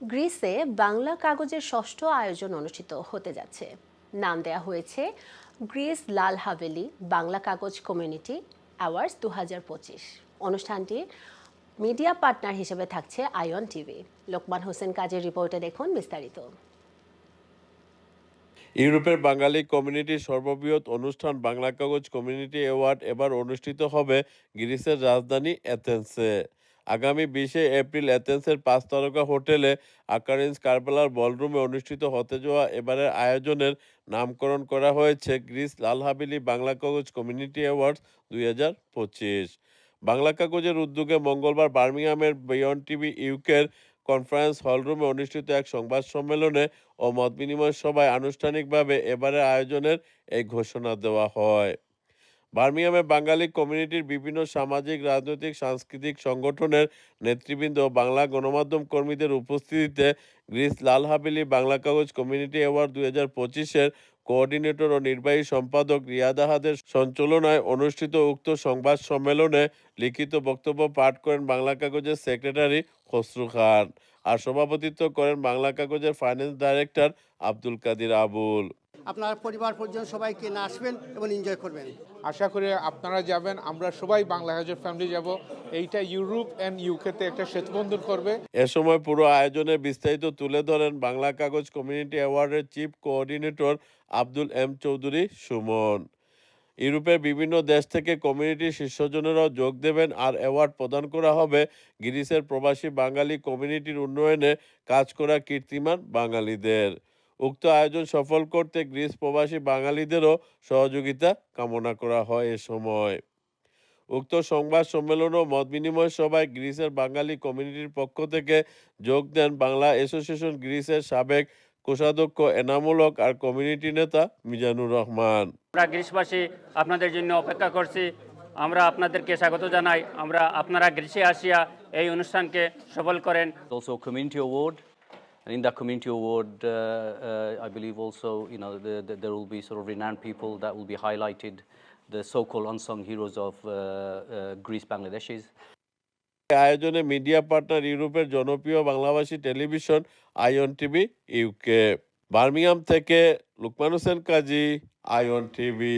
গ্রিসে বাংলা কাগজের ষষ্ঠ আয়োজন অনুষ্ঠিত হতে যাচ্ছে। নাম দেয়া হয়েছে গ্রিস লাল হাভেলি বাংলা কাগজ কমিউনিটি অ্যাওয়ার্ডস দু অনুষ্ঠানটি মিডিয়া পার্টনার হিসেবে থাকছে আয়ন টিভি। লোকমান হোসেন কাজের রিপোর্টে দেখুন বিস্তারিত। ইউরোপের বাঙালি কমিউনিটির সর্ববৃহৎ অনুষ্ঠান বাংলা কাগজ কমিউনিটি অ্যাওয়ার্ড এবার অনুষ্ঠিত হবে গ্রিসের রাজধানী অ্যাথেন্সে। আগামী বিশে এপ্রিল অ্যাথেন্সের পাঁচ তারকা হোটেলে আকারেন্স কারবেলার বলরুমে অনুষ্ঠিত হতে যাওয়া এবারের আয়োজনের নামকরণ করা হয়েছে গ্রিস লাল হাবিলি বাংলা কাগজ কমিউনিটি অ্যাওয়ার্ডস দুই হাজার পঁচিশ। বাংলা কাগজের উদ্যোগে মঙ্গলবার বার্মিংহামের বিয়ন্ড টিভি ইউকের কনফারেন্স হলরুমে অনুষ্ঠিত এক সংবাদ সম্মেলনে ও মত বিনিময় সভায় আনুষ্ঠানিকভাবে এবারের আয়োজনের এই ঘোষণা দেওয়া হয়। বার্মিংহামে বাঙালি কমিউনিটির বিভিন্ন সামাজিক, রাজনৈতিক, সাংস্কৃতিক সংগঠনের নেতৃবৃন্দ বাংলা গণমাধ্যম কর্মীদের উপস্থিতিতে গ্রিস লাল হাবিলি বাংলা কাগজ কমিউনিটি অ্যাওয়ার্ড দুই হাজার পঁচিশের কোঅর্ডিনেটর ও নির্বাহী সম্পাদক রিয়াদ আহাদের সঞ্চালনায় অনুষ্ঠিত উক্ত সংবাদ সম্মেলনে লিখিত বক্তব্য পাঠ করেন বাংলা কাগজের সেক্রেটারি খসরু খান আর সভাপতিত্ব করেন বাংলা কাগজের ফাইন্যান্স ডাইরেক্টর আব্দুল কাদির আবুল। আপনার পরিবার পরিজন সবাইকে না আসবেন এবং এনজয় করবেন। আশা করি আপনারা যাবেন আমরা সবাই বাংলা হাজার ফ্যামিলি যাব। এইটা ইউরোপ অ্যান্ড ইউকেতে একটা সেতুবন্ধন করবে। এ সময় পুরো আয়োজনে বিস্তারিত তুলে ধরেন Bangla Kagoj community অ্যাওয়ার্ডের chief coordinator Abdul M Chowdhury Sumon. ইউরোপের বিভিন্ন দেশ থেকে কমিউনিটির শীর্ষজনেরাও যোগ দেবেন আর অ্যাওয়ার্ড প্রদান করা হবে গ্রিসের প্রবাসী বাঙালি কমিউনিটির উন্নয়নে কাজ করা কীর্তিমান বাঙালিদের। উক্ত আয়োজন সফল করতে গ্রিস প্রবাসী বাঙালিদেরও সহযোগিতা কামনা করা হয় এ সময়। উক্ত সংবাদ সম্মেলন ও মত বিনিময় সভায় গ্রিসের বাঙালি কমিউনিটির পক্ষ থেকে যোগ দেন বাংলা অ্যাসোসিয়েশন গ্রিসের সাবেক কোষাধ্যক্ষ এনামূলক আর কমিউনিটি নেতা মিজানুর রহমান। আমরা গ্রীষ্মবাসী আপনাদের জন্য অপেক্ষা করছি। আমরা আপনাদেরকে স্বাগত জানাই। আমরা আপনারা গ্রীষ্মে আসিয়া এই অনুষ্ঠানকে সফল করেন। A community award. And in that community award, uh, uh, I believe also, you know, the, the, there will be sort of renowned people that will be highlighted, the so-called unsung heroes of uh, uh, Greece, Bangladeshis. আয়োজনে media partner ইউরোপের জনপ্রিয় বাংলাভাষী television আইন TV UK Birmingham থেকে লুকমান হোসেন কাজী আইন TV